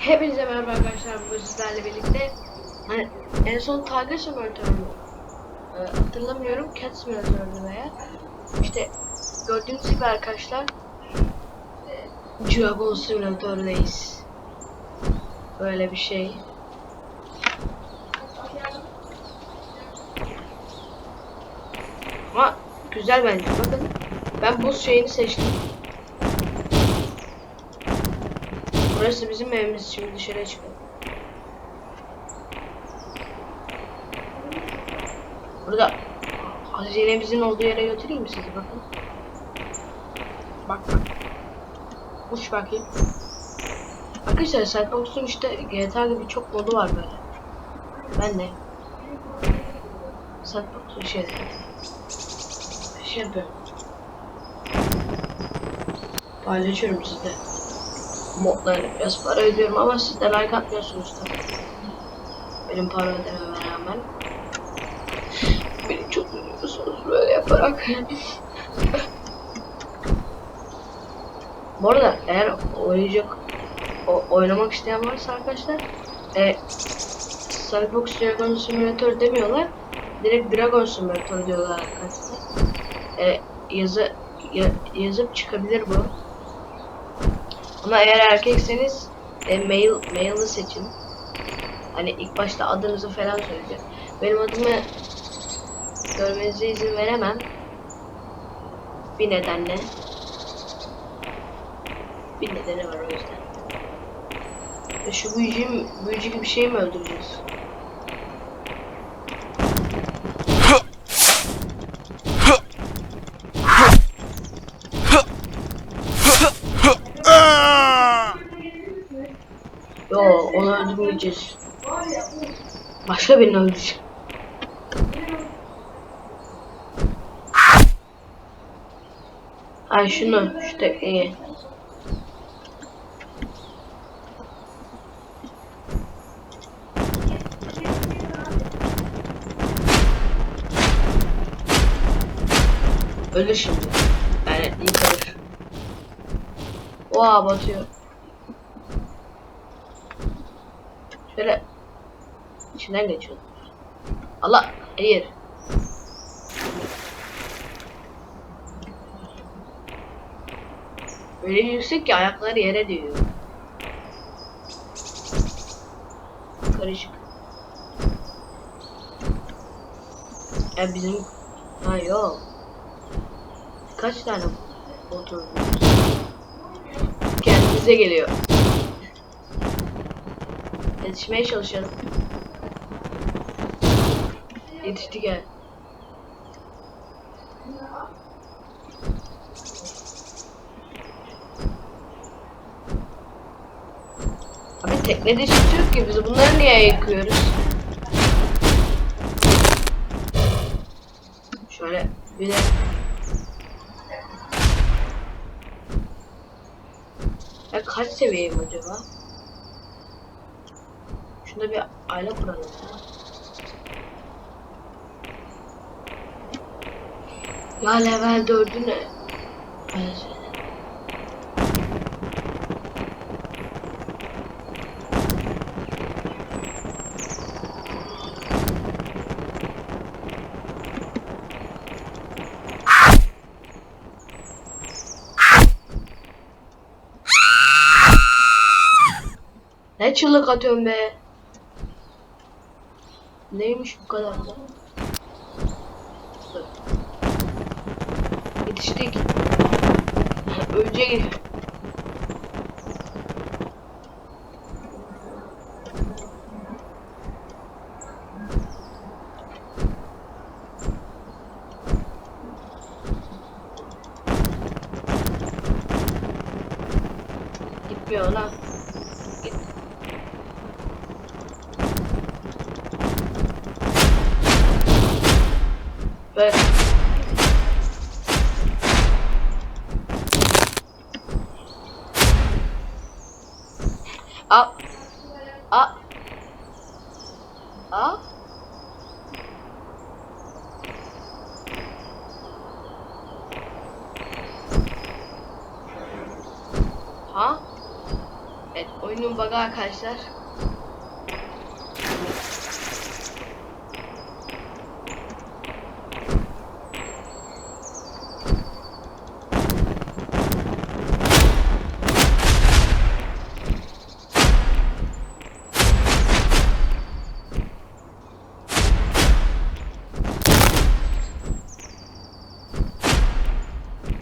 Hepinize merhaba arkadaşlar bugün sizlerle birlikte. Hani en son Tiger Simulator mu? Ee, hatırlamıyorum Cat Simulator'du veya? İşte gördüğünüz gibi arkadaşlar e, Dragon Simulator'dayız böyle bir şey. Ama güzel bence bakın. Ben buz şeyini seçtim Burası bizim evimiz. Şimdi dışarıya çıkalım. Burada hazinemizin olduğu yere götüreyim mi sizi bakın. Bak. Uç bakayım. Arkadaşlar Sandbox'un işte GTA gibi çok modu var böyle. Ben de. Sandbox'un şey şey yapıyorum. Paylaşıyorum sizde modlarını biraz para ödüyorum ama siz de like atmıyorsunuz tabii. Benim para ödememe rağmen. Beni çok üzüyorsunuz böyle yaparak. Bu arada eğer oynayacak o, oynamak isteyen varsa arkadaşlar e, Cyberbox Dragon Simulator demiyorlar. Direkt Dragon Simulator diyorlar arkadaşlar. E, yazı ya, yazıp çıkabilir bu. Ama eğer erkekseniz e, mail mail'i seçin. Hani ilk başta adınızı falan söyleyeceğim. Benim adımı görmenize izin veremem. Bir nedenle. Bir nedeni var o yüzden. E şu büyücü, büyücü gibi bir şey mi öldüreceğiz? Onu öldürmeyeceğiz. Başka birini öldüreceğiz. Ay şunu, şu tekneyi. Ölür şimdi. Yani ilk ölür. Oha batıyor. Şöyle içinden geçiyor. Allah hayır. Böyle yüksek ki ayakları yere değiyor. Karışık. Ya bizim ha yok. Kaç tane motor kendimize geliyor. Yetişmeye çalışalım. Yetiştik ya. Abi teknede süt yok ki biz bunları niye yıkıyoruz? Şöyle bir de kaç seviyeyim acaba? Şunda bir aile kuralım ya. Ya level 4'ü ne? Ben söyle. Ne çığlık atıyorsun be? Neymiş bu kadar da? Yetiştik. Ölecek. Gitmiyor lan. Böyle. Aa. Aa. Aa. Ha? Evet oyunun bug'ı arkadaşlar.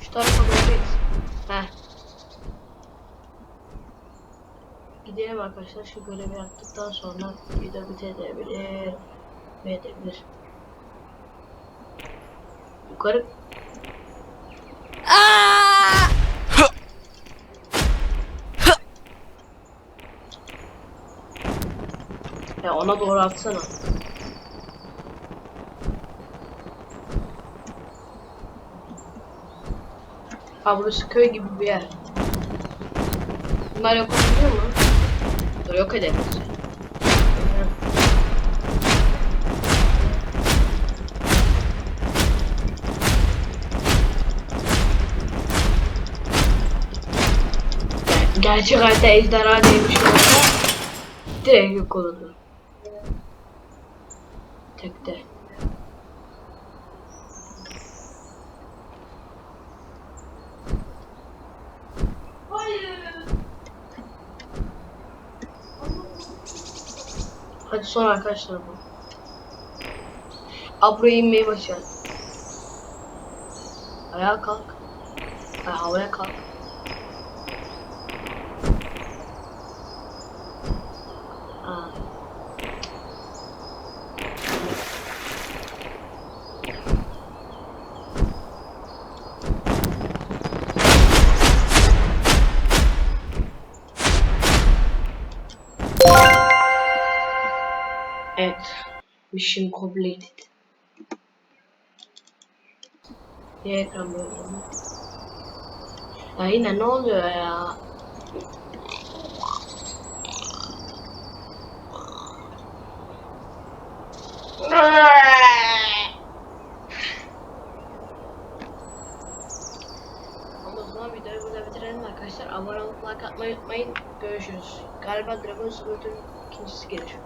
Şu tarafa doğru git. Heh. Gidelim arkadaşlar şu görevi yaptıktan sonra video bitebilir. Bitebilir. Yukarı Ya ona doğru atsana. Ha burası köy gibi bir yer. Bunlar yok olabiliyor mu? Dur yok edelim. Ger- Gerçek hayatta ejderha neymiş olsa direkt yok olurdu. Tekte. Hadi son arkadaşlar bu. Abra inmeyi başar. Ayağa kalk. Ay, havaya kalk. Aa. Evet. Mission completed. Niye ekran böyle? Ya ne oluyor ya? Ama o zaman videoyu burada bitirelim arkadaşlar. Abone olup like atmayı unutmayın. Görüşürüz. Galiba Dragon Simulator'ın ikincisi gelir.